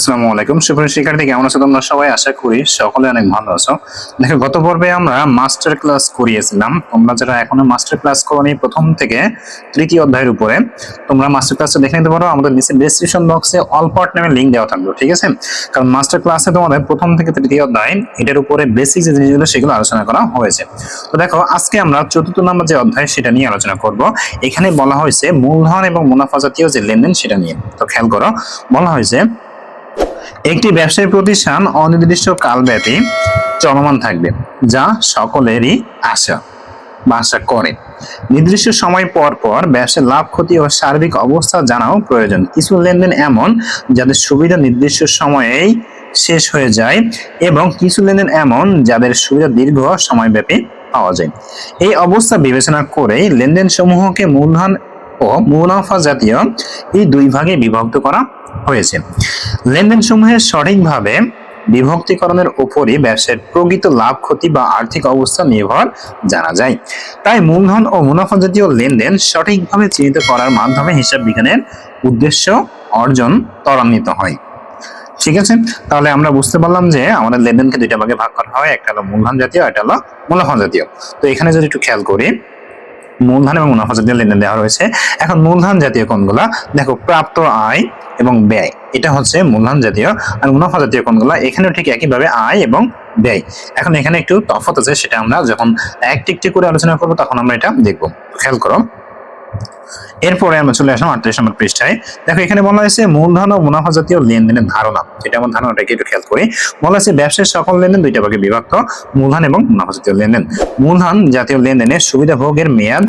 আসসালামু আলাইকুম। সুপ্রিয় শিক্ষার্থী, কেমন আছো তোমরা সবাই? আশা করি সকলে অনেক ভালো আছো। দেখো, গত পর্বে আমরা মাস্টার ক্লাস করিয়েছিলাম। তোমরা যারা এখনও মাস্টার ক্লাস করোনি, প্রথম থেকে তৃতীয় অধ্যায়ের উপরে, তোমরা মাস্টার ক্লাসটা দেখে নিতে পারো। আমাদের নিচে ডেসক্রিপশন বক্সে অল পার্ট নামে লিঙ্ক দেওয়া থাকবে, ঠিক আছে? কারণ মাস্টার ক্লাসে তোমাদের প্রথম থেকে তৃতীয় অধ্যায়, এটার উপরে বেসিক যে জিনিসগুলো, সেগুলো আলোচনা করা হয়েছে। তো দেখো, আজকে আমরা চতুর্থ নম্বর যে অধ্যায়, সেটা নিয়ে আলোচনা করব। এখানে বলা হয়েছে মূলধন এবং মুনাফা জাতীয় যে লেনদেন, সেটা নিয়ে। তো খেয়াল করো, বলা হয়েছে একটি ব্যবসায়ী প্রতিষ্ঠান অনির্দিষ্ট কালব্যাপী চলমান থাকবে, যা সকলেরই আশা বা আশা করে। নির্দিষ্ট সময় পর পর ব্যবসার লাভ, ক্ষতি ও সার্বিক অবস্থা জানাও প্রয়োজন। কিছু লেনদেন এমন, যাদের সুবিধা নির্দিষ্ট সময়েই শেষ হয়ে যায় এবং কিছু লেনদেন এমন, যাদের সুবিধা দীর্ঘ সময়ব্যাপী পাওয়া যায়। এই অবস্থা বিবেচনা করেই লেনদেন সমূহকে মূলধন ও মুনাফা জাতীয় এই দুই ভাগে বিভক্ত করা হয়েছে। লেনদেন সমূহের সঠিকভাবে বিভক্তিকরণের উপরই ব্যবসায়ের প্রকৃত লাভ, ক্ষতি বা আর্থিক অবস্থা নির্ভর জানা যায়। তাই মূলধন ও মুনাফা জাতীয় লেনদেন সঠিকভাবে চিহ্নিত করার মাধ্যমে হিসাব বিজ্ঞানের উদ্দেশ্য অর্জন ত্বরান্বিত হয়। ঠিক আছে? তাহলে আমরা বুঝতে পারলাম যে আমাদের লেনদেনকে দুইটা ভাগে ভাগ করা হয়, একটা হলো মূলধন জাতীয় একটা হলো মুনাফা জাতীয়। তো এখানে যদি একটু খেয়াল করি মূলধন এবং মুনাফা জাতীয় লেনদেন দেওয়া রয়েছে। এখন মূলধন জাতীয় কোনগুলা? দেখো, প্রাপ্ত আয় এবং ব্যয়। এটা হচ্ছে মূলধন জাতীয় আর মুনাফা জাতীয় কোনগুলা? এখানেও ঠিক একইভাবে আয় এবং ব্যয়। এখন এখানে একটু তফাৎ আছে, সেটা আমরা যখন একটি একটি করে আলোচনা করব, তখন আমরা এটা দেখব। খেয়াল করো এরপরে আমরা চলে আসলাম আটত্রিশ নম্বর পৃষ্ঠায়। দেখো, এখানে বলা হয়েছে মূলধন ও মুনাফা জাতীয় লেনদেনের ধারণা। যেটা আমার ধারণাটাকে একটু খেয়াল করি। বলা হয়েছে ব্যবসার সকল লেনদেন দুইটা ভাগে বিভক্ত, মূলধন এবং মুনাফা জাতীয় লেনদেন। মূলধন জাতীয় লেনদেনের সুবিধা ভোগের মেয়াদ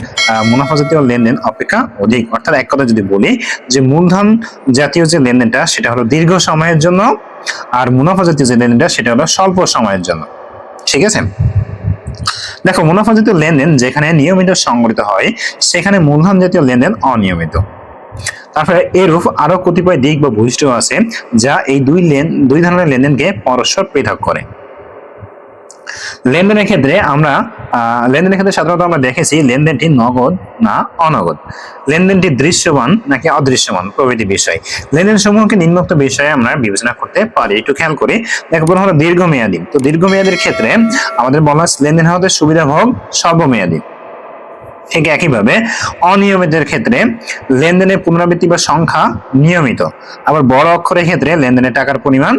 মুনাফা জাতীয় লেনদেন অপেক্ষা অধিক। অর্থাৎ এক কথা যদি বলি যে মূলধন জাতীয় যে লেনদেনটা, সেটা হলো দীর্ঘ সময়ের জন্য, আর মুনাফা জাতীয় যে লেনদেনটা, সেটা হলো স্বল্প সময়ের জন্য। ঠিক আছে? দেখো মুনাফা জাতীয় লেনদেন যেখানে নিয়মিত সংগঠিত হয়, সেখানে মূলধন জাতীয় লেনদেন অনিয়মিত। তারপরে এরূপ আরও কতিপয় দিক বা বৈশিষ্ট্য আছে যা এই দুই লেন, দুই ধরনের লেনদেনকে পরস্পর পৃথক করে। লেনদেনের ক্ষেত্রে আমরা লেনদেনের ক্ষেত্রে সাধারণত আমরা দেখেছি লেনদেনটি নগদ না অনগদ। লেনদেনটি দৃশ্যমান নাকি অদৃশ্যমান প্রভৃতি বিষয়। লেনদেন সমূহকে নিম্নোক্ত বিষয়ে আমরা বিবেচনা করতে পারি। একটু খেয়াল করি। বলা হলো দীর্ঘমেয়াদী। তো দীর্ঘমেয়াদের ক্ষেত্রে আমাদের বলা লেনদেন হতে সুবিধা ভোগ স্বল্পমেয়াদী ঠিক একইভাবে অনিয়মিতের ক্ষেত্রে লেনদেনের পুনরাবৃত্তি বা সংখ্যা নিয়মিত। আবার বড় অক্ষরের ক্ষেত্রে লেনদেনের টাকার পরিমাণ,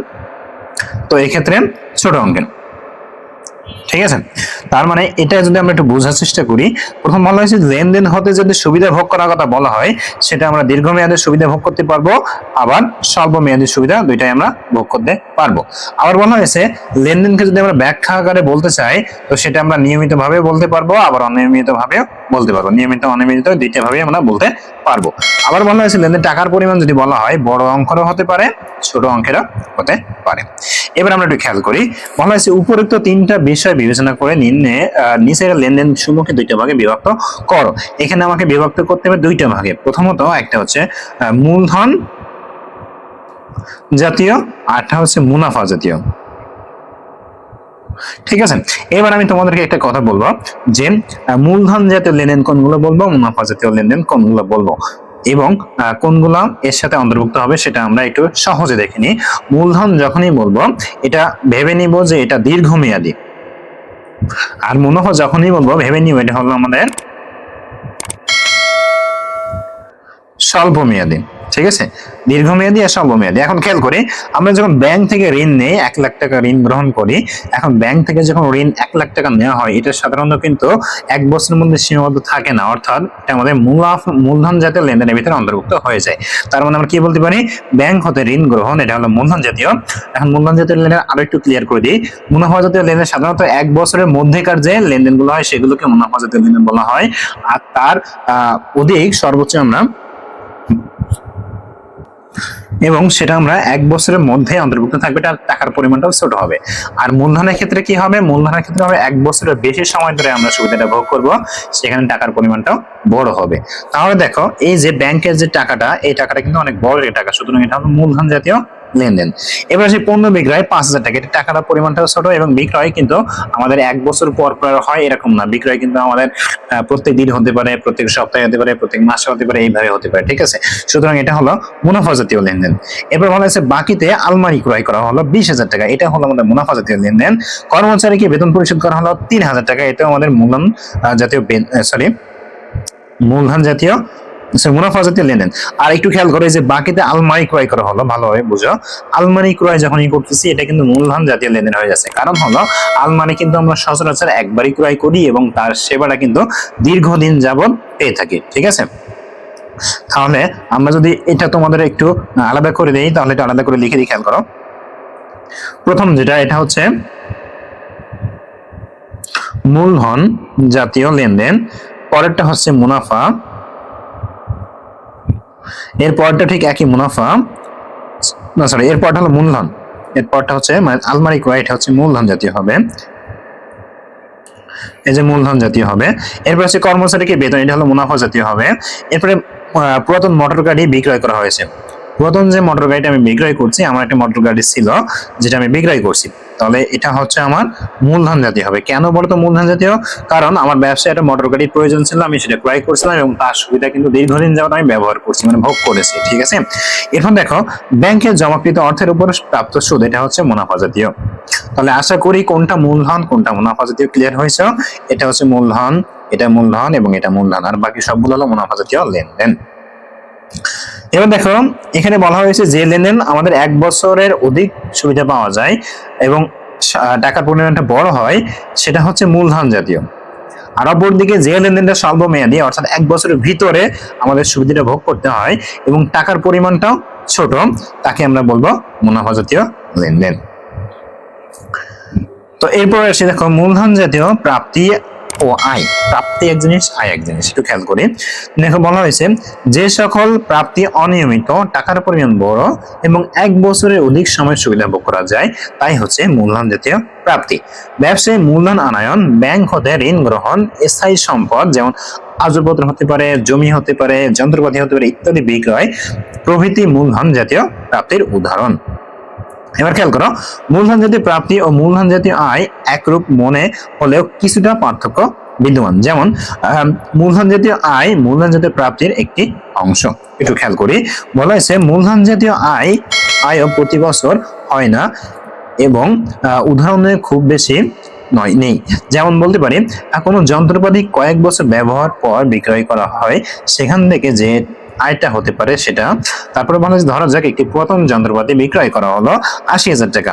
তো এক্ষেত্রে ছোট অঙ্কের। ঠিক আছে? তার মানে এটা যদি আমরা একটু বোঝার চেষ্টা করি, প্রথম বলা হয়েছে লেনদেন হতে যদি সুবিধা ভোগ করার কথা বলা হয়, সেটা আমরা দীর্ঘমেয়াদের সুবিধা ভোগ করতে পারব, আবার স্বল্প মেয়াদের সুবিধা দুইটাই আমরা ভোগ করতে পারব। আবার বলা হয়েছে, লেনদেনকে যদি আমরা ব্যাখ্যা আকারে বলতে চাই, তো সেটা আমরা নিয়মিত ভাবে বলতে পারব, আবার অনিয়মিত ভাবে বলতে পারব। নিয়মিত, অনিয়মিত দুইটা ভাবে আমরা বলতে পারব। আবার বলা হয়েছে, লেনদেন, টাকার পরিমাণ যদি বলা হয়, বড় অঙ্কেরও হতে পারে, ছোট অঙ্কেরও হতে পারে। এবার আমরা একটু খেয়াল করি, বলা হয়েছে উপরোক্ত তিনটা বিষয় বিবেচনা করে নিম্নে নিচের লেনদেন সমূহকে দুইটা ভাগে বিভক্ত করো। এখানে আমাকে বিভক্ত করতে হবে দুইটা ভাগে। প্রথমত একটা হচ্ছে মূলধন জাতীয় আরটা হচ্ছে মুনাফা জাতীয়। ঠিক আছে? এবার আমি তোমাদেরকে একটা কথা বলব যে মূলধন জাতীয় লেনদেন কোনগুলো বলব, মুনাফা জাতীয় লেনদেন কোনগুলো বলব? এবং কোনগুলো এর সাথে অন্তর্ভুক্ত হবে সেটা আমরা একটু সহজে দেখে নিই। মূলধন যখনই বলব, এটা ভেবে নিব যে এটা দীর্ঘমেয়াদী। আর মুনাফা যখনই বলব ভেবে নিও এটা হলো আমাদের স্বল্প মেয়াদী ঠিক আছে? দীর্ঘমেয়াদী আর স্বল্পমেয়াদী। এখন খেয়াল করি, আমরা যখন ব্যাংক থেকে ঋণ নেই, এক লাখ টাকা ঋণ গ্রহণ করি, এখন ব্যাংক থেকে যখন ঋণ এক লাখ টাকা নেওয়া হয়, এটা সাধারণত কিন্তু এক বছরের মধ্যে সীমাবদ্ধ থাকে না। অর্থাৎ এটা আমাদের মূলাফ, মূলধন জাতীয় লেনদেনের ভিতরে অন্তর্ভুক্ত হয়ে যায়। তার মানে আমরা কি বলতে পারি? ব্যাংক হতে ঋণ গ্রহণ, এটা হলো মূলধন জাতীয়। এখন মূলধন জাতীয় লেনদেন আরও একটু ক্লিয়ার করে দিই। মুনাফা জাতীয় লেনদেন সাধারণত এক বছরের মধ্যেকার যে লেনদেনগুলো হয়, সেগুলোকে মুনাফা জাতীয় লেনদেন বলা হয়। আর তার অধিক সর্বোচ্চ আমরা এবং সেটা আমরা এক বছরের মধ্যে অন্তর্ভুক্ত থাকবে তার টাকার পরিমাণটাও ছোট হবে। আর মূলধনের ক্ষেত্রে কি হবে? মূলধনের ক্ষেত্রে হবে এক বছরের বেশি সময় ধরে আমরা সুবিধাটা ভোগ করব, সেখানে টাকার পরিমাণটাও বড় হবে। তাহলে দেখো, এই যে ব্যাংকের যে টাকাটা, এই টাকাটা কিন্তু অনেক বড় টাকা, সুতরাং এটা হলো মূলধন জাতীয় লেনদেন। এবার আসি পণ্য বিক্রয় পাঁচ হাজার টাকা। এটা টাকাটা পরিমাণটাও ছোট এবং বিক্রয় কিন্তু আমাদের এক বছর পর পর হয় এরকম না। বিক্রয় কিন্তু আমাদের প্রত্যেক দিন হতে পারে প্রত্যেক সপ্তাহে হতে পারে প্রত্যেক মাসে হতে পারে এইভাবে হতে পারে ঠিক আছে? সুতরাং এটা হলো মুনাফা জাতীয় লেনদেন। এবার বলা হয়েছে বাকিতে আলমারি ক্রয় করা হলো বিশ হাজার টাকা। এটা হলো আমাদের মুনাফা জাতীয় লেনদেন। কর্মচারীকে বেতন পরিশোধ করা হলো তিন হাজার টাকা। এটা আমাদের মূলধন আহ, জাতীয় সরি মূলধন জাতীয় মুনাফা জাতীয় লেনদেন। আর একটু খেয়াল করে যে বাকিতে আলমারি ক্রয় করা হলো ভালোভাবে বুঝো? আলমারি ক্রয় যখন ই করতেছি, এটা কিন্তু মূলধন জাতীয় লেনদেন হয়ে যাচ্ছে। কারণ হলো, আলমারি কিন্তু আমরা সচরাচর একবারই ক্রয় করি এবং তার সেবাটা কিন্তু দীর্ঘদিন যাবত পেয়ে থাকি, ঠিক আছে? তাহলে আমরা যদি এটা তোমাদের একটু আলাদা করে দেই, তাহলে এটা আলাদা করে লিখে দিই খেয়াল করো। প্রথম যেটা, এটা হচ্ছে মূলধন জাতীয় লেনদেন। পরেরটা হচ্ছে মুনাফা। এর পরটা ঠিক একই মুনাফা। না সরি এর পরটা হলো মূলধন। এর পরটা হচ্ছে মানে আলমারি ক্রয় হচ্ছে মূলধন জাতীয় হবে। এই যে মূলধন জাতীয় হবে। এরপর হচ্ছে কর্মচারীকে বেতন, এটা হলো মুনাফা জাতীয় হবে। এরপরে পুরাতন মোটর গাড়ি বিক্রয় করা হয়েছে। পুরাতন যে মোটর গাড়িটা আমি বিক্রয় করছি, আমার একটা মোটর গাড়ি ছিল, যেটা আমি বিক্রয় করছি। তাহলে এটা হচ্ছে আমার মূলধন জাতীয় হবে। কেন বলতো মূলধন জাতীয়? কারণ আমার ব্যবসায় একটা মোটর গাড়ির প্রয়োজন ছিল, আমি সেটা ক্রয় করছিলাম এবং তার সুবিধা কিন্তু দীর্ঘদিন যাবত আমি ব্যবহার করছি মানে ভোগ করেছি, ঠিক আছে? এখন দেখো ব্যাংকে জমাকৃত অর্থের উপর প্রাপ্ত সুদ, এটা হচ্ছে মুনাফা জাতীয়। তাহলে আশা করি কোনটা মূলধন, কোনটা মুনাফা জাতীয় ক্লিয়ার হয়েছে? এটা হচ্ছে মূলধন, এটা মূলধন এবং এটা মূলধন, আর বাকি সবগুলো হলো মুনাফা জাতীয় লেনদেন। এবার দেখো, এখানে বলা হয়েছে যে লেনদেন আমাদের এক বছরের অধিক সুবিধা পাওয়া যায় এবং টাকার পরিমাণটা বড় হয়, সেটা হচ্ছে মূলধন জাতীয়। আর অপরদিকে যে লেনদেনটা স্বল্প মেয়াদী অর্থাৎ এক বছরের ভিতরে আমাদের সুবিধাটা ভোগ করতে হয় এবং টাকার পরিমাণটাও ছোট, তাকে আমরা বলব মুনাফা জাতীয় লেনদেন। তো এরপরে এসে দেখো, মূলধন জাতীয় প্রাপ্তি ও আয় প্রাপ্তি এক জিনিস, আয় এক জিনিস। একটু খেয়াল করি। দেখো বলা হয়েছে, যে সকল প্রাপ্তি অনিয়মিত, টাকার পরিমাণ বড় এবং এক বছরের অধিক সময় সুবিধা ভোগ করা যায়, তাই হচ্ছে মূলধন জাতীয় প্রাপ্তি। ব্যবসায় মূলধন আনায়ন, ব্যাংক হতে ঋণ গ্রহণ, স্থায়ী সম্পদ যেমন আজপত্র হতে পারে, জমি হতে পারে, যন্ত্রপাতি হতে পারে ইত্যাদি বিক্রয় প্রভৃতি মূলধন জাতীয় প্রাপ্তির উদাহরণ। এবার খেয়াল করো, মূলধন জাতীয় প্রাপ্তি ও মূলধন জাতীয় আয় একরূপ মনে হলেও কিছুটা পার্থক্য বিদ্যমান। যেমন মূলধন জাতীয় আয় মূলধন জাতীয় প্রাপ্তির একটি অংশ। একটু খেয়াল করি, বলা হয়েছে মূলধন জাতীয় আয় আয়ও প্রতি বছর হয় না এবং উদাহরণে খুব বেশি নয়, নেই। যেমন বলতে পারি কোনো যন্ত্রপাতি কয়েক বছর ব্যবহার পর বিক্রয় করা হয়, সেখান থেকে যে আয়টা হতে পারে সেটা। তারপরে বলা হচ্ছে ধরা যাক একটি পুরাতন যন্ত্রপাতি বিক্রয় করা হলো আশি হাজার টাকা।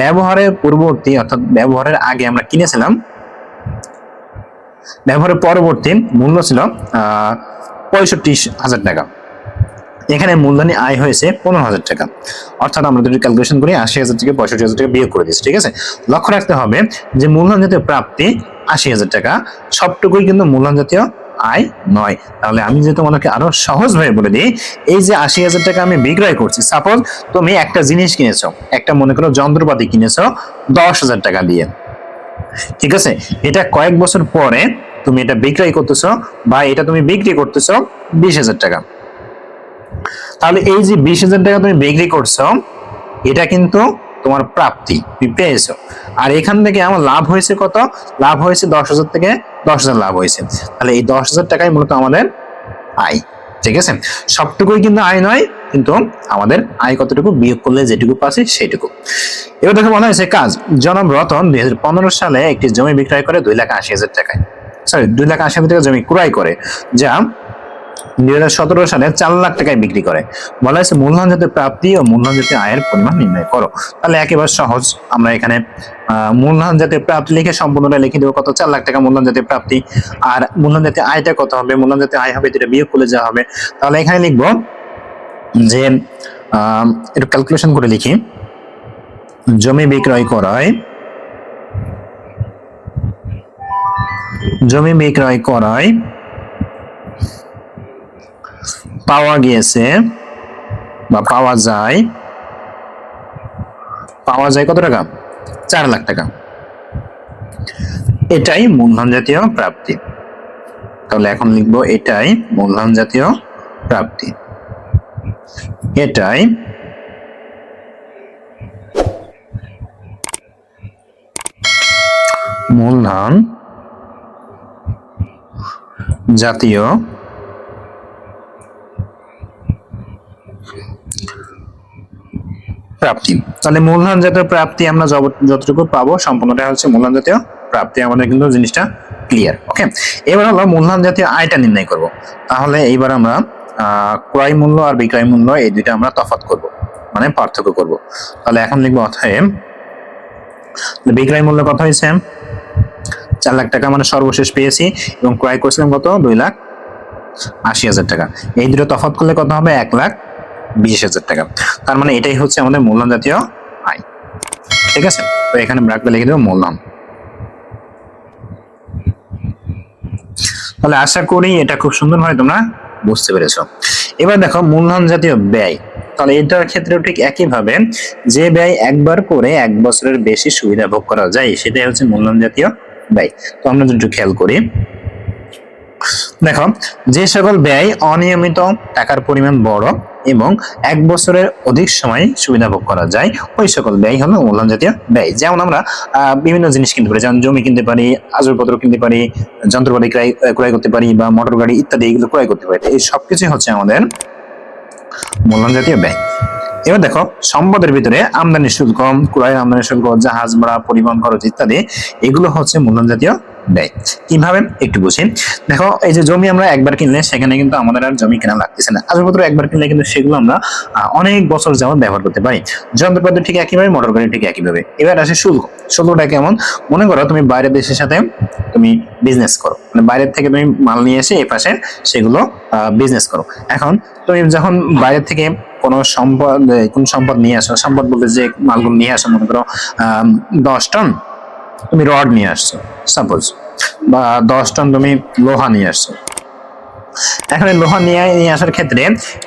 ব্যবহারের পূর্ববর্তী, অর্থাৎ ব্যবহারের আগে আমরা কিনেছিলাম, ব্যবহারের পরবর্তী মূল্য ছিল পঁয়ষট্টি হাজার টাকা। এখানে মূলধনী আয় হয়েছে পনেরো হাজার টাকা। অর্থাৎ আমরা যদি ক্যালকুলেশন করি, আশি হাজার থেকে পঁয়ষট্টি হাজার টাকা বিয়োগ করে দিচ্ছি ঠিক আছে? লক্ষ্য রাখতে হবে যে মূলধন জাতীয় প্রাপ্তি আশি হাজার টাকা। সবটুকুই কিন্তু মূলধন জাতীয় আয় নয়। তাহলে আমি যদি তোমাদেরকে আরও সহজ ভাবে বলে দিই, এই যে আশি হাজার টাকা আমি বিক্রয় করছি সাপোজ তুমি একটা জিনিস কিনেছো, একটা মনে করো যন্ত্রপাতি কিনেছো, দশ হাজার টাকা দিয়ে। ঠিক আছে? এটা কয়েক বছর পরে তুমি এটা বিক্রয় করতেছো বা এটা তুমি বিক্রি করতেছো বিশ হাজার টাকা। তাহলে এই যে বিশ হাজার টাকা তুমি বিক্রি করছ, এটা কিন্তু তোমার প্রাপ্তি, তুমি পেয়েছ। আর এখান থেকে আমার লাভ হয়েছে কত? লাভ হয়েছে দশ হাজার থেকে দশ হাজার লাভ হয়েছে। তাহলে এই দশ হাজার টাকাই মূলত আমাদের আয়, ঠিক আছে? সবটুকুই কিন্তু আয় নয়, কিন্তু আমাদের আয় কতটুকু? বিয়োগ করলে যেটুকু পাচ্ছি সেটুকু এবার দেখো মনে হয়েছে কাজ জনাব রতন দুই হাজার পনেরো সালে একটি জমি বিক্রয় করে দুই লাখ আশি হাজার টাকায়। সরি দুই লাখ আশি হাজার টাকা জমি ক্রয় করে, যা দুই হাজার সতেরো সালে চার লাখ টাকায় বিক্রি করে। বলা হয়েছে মূলধন জাতীয় প্রাপ্তি ও মূলধন জাতীয় আয়ের পরিমাণ নির্ণয় করো। তাহলে একেবারে সহজ। আমরা এখানে মূলধন জাতীয় প্রাপ্তি লিখে সম্পূর্ণটা লিখে দেবো কত? চার লাখ টাকা মূলধন জাতীয় প্রাপ্তি। আর মূলধন জাতীয় আয়টা কত হবে? মূলধন জাতীয় আয় হবে যেটা বিয়োগ করলে যা হবে। তাহলে এখানে লিখব যে একটু ক্যালকুলেশন করে লিখি। জমি বিক্রয় করায়, জমি বিক্রয় করায় পাওয়া গিয়েছে বা পাওয়া যায় পাওয়া যায় কত টাকা? চার লাখ টাকা। এটাই মূলধন জাতীয় প্রাপ্তি। তাহলে এখন লিখব এটাই মূলধন জাতীয় প্রাপ্তি। এটাই মূলধন জাতীয় প্রাপ্তি। তাহলে মূলধন জাতীয় প্রাপ্তি আমরা যতটুকু পাবো সম্পূর্ণটা হচ্ছে মূলধন জাতীয় প্রাপ্তি। আমাদের কিন্তু জিনিসটা ক্লিয়ার ওকে এবার হলো মূলধন জাতীয় আয়টা নির্ণয় করব। তাহলে এইবার আমরা ক্রয় মূল্য আর বিক্রয় মূল্য এই দুইটা আমরা তফাৎ করব মানে পার্থক্য করব। তাহলে এখন লিখব অতএব বিক্রয় মূল্য কত হয়েছে? চার লাখ টাকা মানে সর্বশেষ পেয়েছি এবং ক্রয় করেছিলাম কত? দুই লাখ আশি হাজার টাকা। এই দুটো তফাৎ করলে কত হবে? এক লাখ। বিশ হাজার টাকা। তার মানে এটাই হচ্ছে আমাদের মূলধন জাতীয় আয়। ঠিক আছে? তো এখানে ব্র্যাকেটে লিখে দেবো মূলধন। তাহলে আশা করি এটা খুব সুন্দরভাবে তোমরা বুঝতে পেরেছ। এবার দেখো, মূলধন জাতীয় ব্যয়। তাহলে এটার ক্ষেত্রেও ঠিক একইভাবে যে ব্যয় একবার করে এক বছরের বেশি সুবিধা ভোগ করা যায়, সেটাই হচ্ছে মূলধন জাতীয় ব্যয়। তো আমরা একটু খেয়াল করি। দেখো, যে সকল ব্যয় অনিয়মিত টাকার পরিমাণ বড় এবং এক বছরের অধিক সময় সুবিধা ভোগ করা যায়। ওই সকল ব্যয় হলো মূলধন জাতীয় ব্যয়। যেমন আমরা বিভিন্ন জিনিস কিনতে পারি, যেমন জমি কিনতে পারি, আসবাবপত্র কিনতে পারি, যন্ত্রপাতি ক্রয় ক্রয় করতে পারি বা মোটর গাড়ি ইত্যাদি এগুলো ক্রয় করতে পারি। এই সবকিছুই হচ্ছে আমাদের মূলধন জাতীয় ব্যয়। এবার দেখো, সম্পদের ভিতরে আমদানি শুল্ক, ক্রয় আমদানি শুল্ক, জাহাজ, ভাড়া, পরিবহন খরচ ইত্যাদি, এগুলো হচ্ছে মূলধন জাতীয় ব্যয় কীভাবে? একটু বুঝি। দেখো, এই যে জমি আমরা একবার কিনলে, সেখানে কিন্তু আমাদের আর জমি কেনা লাগতেছে না। আসবাবপত্র একবার কিনলে কিন্তু সেগুলো আমরা অনেক বছর যাবত ব্যবহার করতে পারি। যন্ত্রপাতি ঠিক একইভাবে মোটর গাড়ি ঠিক একইভাবে। এবার আসে শুল্ক শুল্কটা কেমন? মনে করো তুমি বাইরের দেশের সাথে তুমি বিজনেস করো। মানে বাইরের থেকে তুমি মাল নিয়ে এসে এই পাশে সেগুলো বিজনেস করো। এখন তুমি যখন বাইরের থেকে কোনো সম্পদ কোন সম্পদ নিয়ে আসো, সম্পদ বলতে যে মালগুলো নিয়ে আসো, মনে করো দশ টন তুমি রড নিয়ে আসছো সাপোজ বা দশ টন তুমি লোহা নিয়ে আসছো। এখন লোহা নিয়ে নিয়ে আসার ক্ষেত্রে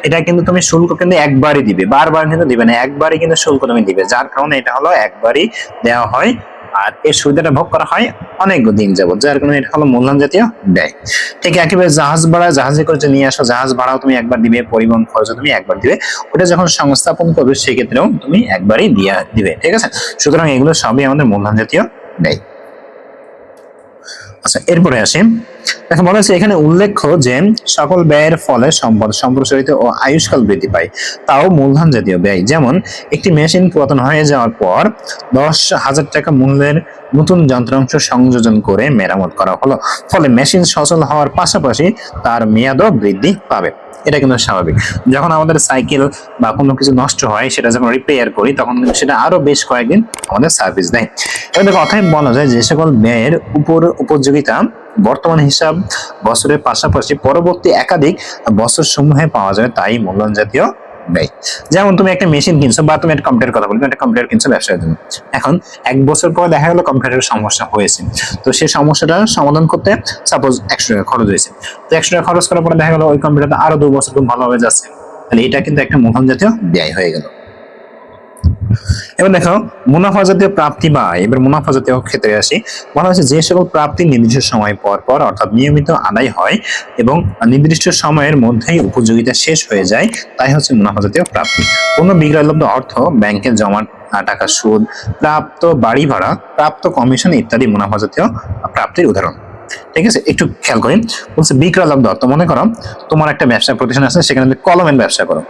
এটা কিন্তু তুমি শুল্ক কিন্তু একবারই দিবে, বারবার কিন্তু দিবে না, একবারই কিন্তু শুল্ক তুমি দিবে, যার কারণে এটা হলো একবারই দেওয়া হয়, আর এই সুবিধাটা ভোগ করা হয় অনেক দিন যাবত যার কারণে এটা হলো মূলধন জাতীয় ব্যয়। ঠিক একইভাবে জাহাজ ভাড়া, জাহাজে করে নিয়ে আসো, জাহাজ ভাড়াও তুমি একবার দিবে, পরিবহন খরচ তুমি একবার দিবে, ওটা যখন সংস্থাপন করবে, সেক্ষেত্রেও তুমি একবারই দিয়ে দিবে, ঠিক আছে? সুতরাং এগুলো সবই আমাদের মূলধন জাতীয় ব্যয় আচ্ছা এরপরে আসি। দেখো, বলা হচ্ছে এখানে উল্লেখ্য যে সকল ব্যয়ের ফলে সম্পদ, সম্প্রসারিত ও আয়ুষ্কাল বৃদ্ধি পায়। তাও মূলধন জাতীয় ব্যয়। যেমন, একটি মেশিন পুরাতন হয়ে যাওয়ার পর দশ হাজার টাকা মূল্যের নতুন যন্ত্রাংশ সংযোজন করে মেরামত করা হলো। ফলে মেশিন সচল হওয়ার পাশাপাশি তার মেয়াদও বৃদ্ধি পাবে। এটা কিন্তু স্বাভাবিক। যখন আমাদের সাইকেল বা কোনো কিছু নষ্ট হয়, সেটা যখন রিপেয়ার করি, তখন কিন্তু সেটা আরও বেশ কয়েকদিন আমাদের সার্ভিস দেয়। এবার কথায় বলা যায় যে সকল ব্যয়ের উপর উপযোগিতা বর্তমান হিসাব বছরের পাশাপাশি পরবর্তী একাধিক বছর সমূহে পাওয়া যায়, তাই মূল্যায়ন জাতীয় ব্যয় যেমন তুমি একটা মেশিন কিনছো বা তুমি একটা কম্পিউটার কথা বলি একটা কম্পিউটার কিনছো, ব্যবসার জন্য। এখন এক বছর পর দেখা গেলো কম্পিউটারের সমস্যা হয়েছে। তো সেই সমস্যাটা সমাধান করতে সাপোজ একশো টাকা খরচ হয়েছে। তো একশো টাকা খরচ করার পরে দেখা গেলো ওই কম্পিউটারটা আরও দু বছর খুব ভালোভাবে যাচ্ছে। তাহলে এটা কিন্তু একটা মূলধন জাতীয় ব্যয় হয়ে গেল। এবার দেখো মুনাফা জাতীয় প্রাপ্তি বা, এবার মুনাফা জাতীয় ক্ষেত্রে আসি। বলা হচ্ছে যে সকল প্রাপ্তি নির্দিষ্ট সময় পর পর, অর্থাৎ নিয়মিত আদায় হয় এবং নির্দিষ্ট সময়ের মধ্যেই উপযোগিতা শেষ হয়ে যায়, তাই হচ্ছে মুনাফা জাতীয় প্রাপ্তি। কোনো বিক্রয়লব্ধ অর্থ, ব্যাংকে জমা টাকা সুদ, প্রাপ্ত বাড়ি ভাড়া, প্রাপ্ত কমিশন ইত্যাদি মুনাফা জাতীয় প্রাপ্তির উদাহরণ। ঠিক আছে, একটু খেয়াল করি বলছে বিক্রয়লব্ধ অর্থ, মনে করো, তোমার একটা ব্যবসা প্রতিষ্ঠান আছে, সেখানে তুমি কলমের ব্যবসা করো।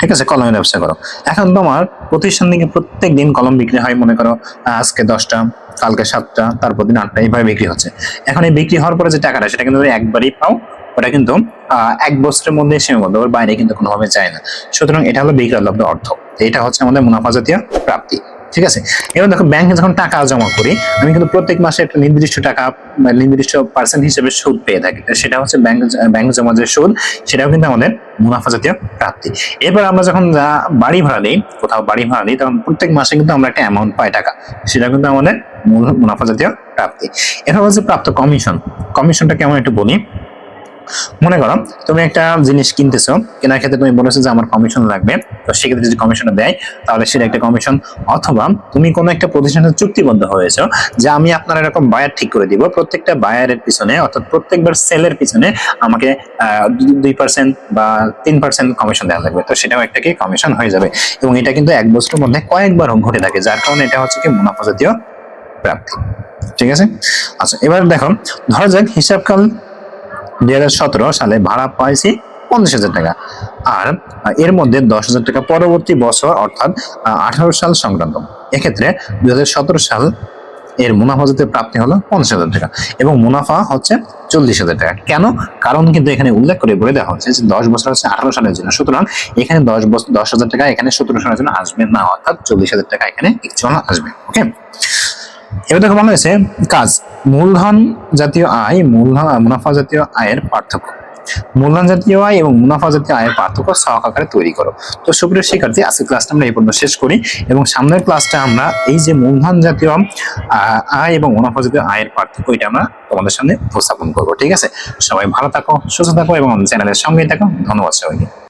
ঠিক আছে কলমের ব্যবসা করো। এখন তোমার প্রতিষ্ঠান থেকে প্রত্যেক দিন কলম বিক্রি হয়, মনে করো, আজকে দশটা, কালকে সাতটা, তারপর দিন আটটা, এইভাবে বিক্রি হচ্ছে। এখন এই বিক্রি হওয়ার পরে যে টাকাটা, সেটা কিন্তু একবারই পাও, ওটা কিন্তু এক বছরের মধ্যে সীমাবদ্ধ, ওর বাইরে কিন্তু কোনোভাবে যায় না। সুতরাং এটা হলো বিক্রয় লব্ধ অর্থ। এটা হচ্ছে আমাদের মুনাফা জাতীয় প্রাপ্তি। ঠিক আছে? এবার দেখো ব্যাংকে যখন টাকা জমা করি, আমি কিন্তু প্রত্যেক মাসে একটা নির্দিষ্ট টাকা নির্দিষ্ট পার্সেন্ট হিসেবে সুদ পেয়ে থাকি। সেটা হচ্ছে ব্যাংক ব্যাংক জমা যে সুদ, সেটাও কিন্তু আমাদের মুনাফা জাতীয় প্রাপ্তি। এরপর আমরা যখন বাড়ি ভাড়া দিই, কোথাও বাড়ি ভাড়া দিই, তখন প্রত্যেক মাসে কিন্তু আমরা একটা অ্যামাউন্ট পাই টাকা। সেটা কিন্তু আমাদের মুনাফা জাতীয় প্রাপ্তি। এরপর হচ্ছে প্রাপ্ত কমিশন কমিশনটা কেমন একটু বলি? মনে করো, তুমি একটা জিনিস কিনতেছো, কেনার ক্ষেত্রে তুমি বলেছ যে আমার কমিশন লাগবে, তো সেক্ষেত্রে যদি কমিশন দেয়, তাহলে সেটা একটা কমিশন অথবা তুমি কোনো একটা প্রতিষ্ঠানের চুক্তিবদ্ধ হয়েছো যে আমি আপনার এরকম বায়ার ঠিক করে দিব, প্রত্যেকটা বায়ারের পিছনে, অর্থাৎ প্রত্যেকবার সেলের পিছনে আমাকে দুই পার্সেন্ট বা তিন পার্সেন্ট কমিশন দেওয়া লাগবে, তো সেটাও একটা কি কমিশন হয়ে যাবে। এবং এটা কিন্তু এক বছরের মধ্যে কয়েকবার ঘটে থাকে, যার কারণে এটা হচ্ছে কি মুনাফা জাতীয় প্রাপ্তি। ঠিক আছে? আচ্ছা এবার দেখো, ধরা যাক হিসাবকাল দুই হাজার সতেরো সালে ভাড়া পাইছি পঞ্চাশ হাজার টাকা। আর এর মধ্যে দশ হাজার টাকা পরবর্তী বছর অর্থাৎ আঠারো সাল সংক্রান্ত। এক্ষেত্রে দুই হাজার সতেরো সাল এর মুনাফা যাতে প্রাপ্তি হলো পঞ্চাশ হাজার টাকা এবং মুনাফা হচ্ছে চল্লিশ হাজার টাকা। কেন? কারণ কিন্তু এখানে উল্লেখ করে বলে দেওয়া হচ্ছে যে দশ বছর হচ্ছে আঠারো সালের জন্য। সুতরাং এখানে দশ বছর দশ হাজার টাকা এখানে সতেরো সালের জন্য আসবে না, অর্থাৎ চল্লিশ হাজার টাকা এখানে একচুয়াল আসবে। ওকে এবার দেখো বলা হয়েছে, কাজ। মূলধন জাতীয় আয়, মূলধন মুনাফা জাতীয় আয়ের পার্থক্য। মূলধন জাতীয় আয় এবং মুনাফা জাতীয় আয়ের পার্থক্য সহক আকারে তৈরি করো। তো সুপ্রিয় শিক্ষার্থী আজকে ক্লাসটা আমরা এই পর্যন্ত শেষ করি এবং সামনের ক্লাসটা আমরা এই যে মূলধন জাতীয় আয় এবং মুনাফা জাতীয় আয়ের পার্থক্য এটা আমরা তোমাদের সামনে উপস্থাপন করব, ঠিক আছে? সবাই ভালো থাকো, সুস্থ থাকো এবং চ্যানেলের সঙ্গেই থাকো। ধন্যবাদ সবাইকে।